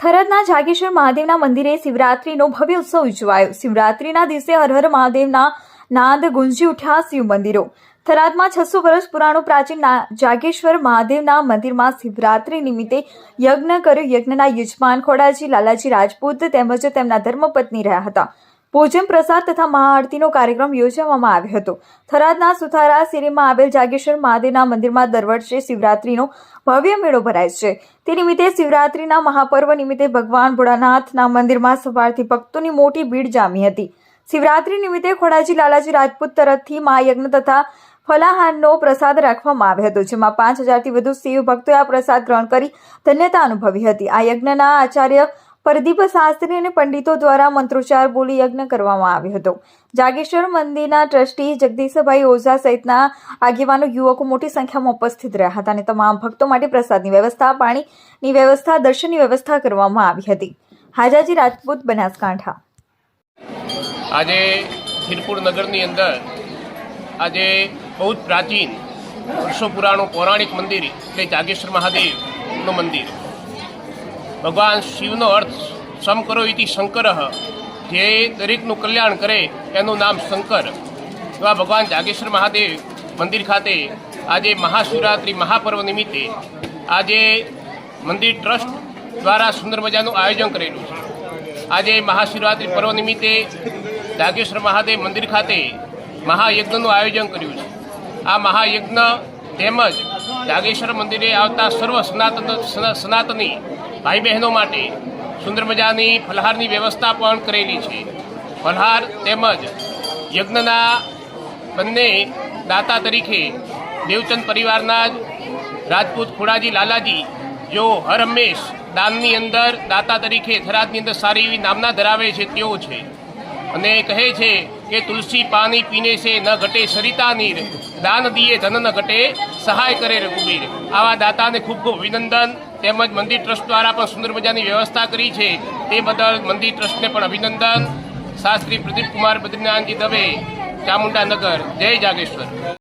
થરાદના જાગેશ્વર મહાદેવના મંદિરે શિવરાત્રીનો ભવ્ય ઉત્સવ ઉજવાયો. શિવરાત્રીના દિવસે હર હર મહાદેવના નાદ ગુંજી ઉઠ્યા શિવ મંદિરો. થરાદમાં છસો વર્ષ પુરાણું પ્રાચીન જાગેશ્વર મહાદેવના મંદિરમાં શિવરાત્રી નિમિત્તે યજ્ઞ કર્યો. યજ્ઞના યજમાન ખોડાજી, લાલાજી રાજપૂત તેમજ તેમના ધર્મપત્ની રહ્યા હતા. ભોજન પ્રસાદ તથા મહાઆરતીનો કાર્યક્રમ યોજવામાં આવ્યો હતો. થરાદના સુથારા શિરીમાં આવેલ જાગેશ્વર મહાદેવના મંદિરમાં દર વર્ષે શિવરાત્રીનો ભવ્ય મેળો ભરાય છે. તે નિમિત્તે શિવરાત્રીના મહાપર્વ નિમિત્તે ભગવાન ભોળાનાથના મંદિરમાં સવારથી ભક્તોની મોટી ભીડ જામી હતી. શિવરાત્રી નિમિત્તે ખોડાજી લાલાજી રાજપૂત તરફથી મહાયજ્ઞ તથા ફલાહારનો પ્રસાદ રાખવામાં આવ્યો હતો, જેમાં પાંચ હજારથી વધુ શિવ ભક્તોએ આ પ્રસાદ ગ્રહણ કરી ધન્યતા અનુભવી હતી. આ યજ્ઞના આચાર્ય પરદીપ શાસ્ત્રી અને પંડિતો દ્વારા મંત્રોચ્ચાર બોલી યજ્ઞ કરવામાં આવ્યો હતો. જાગેશ્વર મંદિરના ટ્રસ્ટી જગદીશભાઈ ઓઝા સહિતના આગેવાનો, યુવકો મોટી સંખ્યામાં ઉપસ્થિત રહ્યા હતા અને તમામ ભક્તો માટે પ્રસાદની વ્યવસ્થા, પાણીની વ્યવસ્થા, દર્શનની વ્યવસ્થા કરવામાં આવી હતી. હાજાજી રાજપૂત, બનાસકાંઠા. આજે ખીરપુર નગરની અંદર આજે બહુ જ પ્રાચીન વર્ષો પુરાણું પૌરાણિક મંદિર એટલે જાગેશ્વર મહાદેવનું મંદિર. ભગવાન શિવનો અર્થ સમ કરો ઇતિ શંકર. જે દરેકનું કલ્યાણ કરે એનું નામ શંકર. એવા ભગવાન જાગેશ્વર મહાદેવ મંદિર ખાતે આજે મહાશિવરાત્રિ મહાપર્વ નિમિત્તે આજે મંદિર ટ્રસ્ટ દ્વારા સુંદર મજાનું આયોજન કરેલું છે. આજે મહાશિવરાત્રિ પર્વ નિમિત્તે જાગેશ્વર મહાદેવ મંદિર ખાતે મહાયજ્ઞનું આયોજન કર્યું છે. આ મહાયજ્ઞ તેમજ જાગેશ્વર મંદિરે આવતા સર્વ સનાતન સના- સનાતની ભાઈ બહેનો માટે સુંદર મજાની ફલહારની વ્યવસ્થા પણ કરેલી છે. ફલહાર તેમજ યજ્ઞના બંને દાતા તરીકે દેવચંદ પરિવારના જ રાજપૂત ખોડાજી લાલાજી જેઓ હર હંમેશ દાનની અંદર દાતા તરીકે થરાદની અંદર સારી એવી નામના ધરાવે છે, તેઓ છે. અને કહે છે કે તુલસી પાણી પીને છે ન ઘટે સરિતા નીર. દાન દીએ ધન ન ઘટે, સહાય કરે રઘુબીર આવા દાતાને ખૂબ ખૂબ અભિનંદન. તેમજ મંદિર ટ્રસ્ટ દ્વારા પણ સુંદર મજાની વ્યવસ્થા કરી છે. તે બદલ મંદિર ટ્રસ્ટને પણ અભિનંદન. શાસ્ત્રી પ્રદીપ કુમાર બદ્રીનાથજી દવે ચામુંડા નગર જય જાગેશ્વર.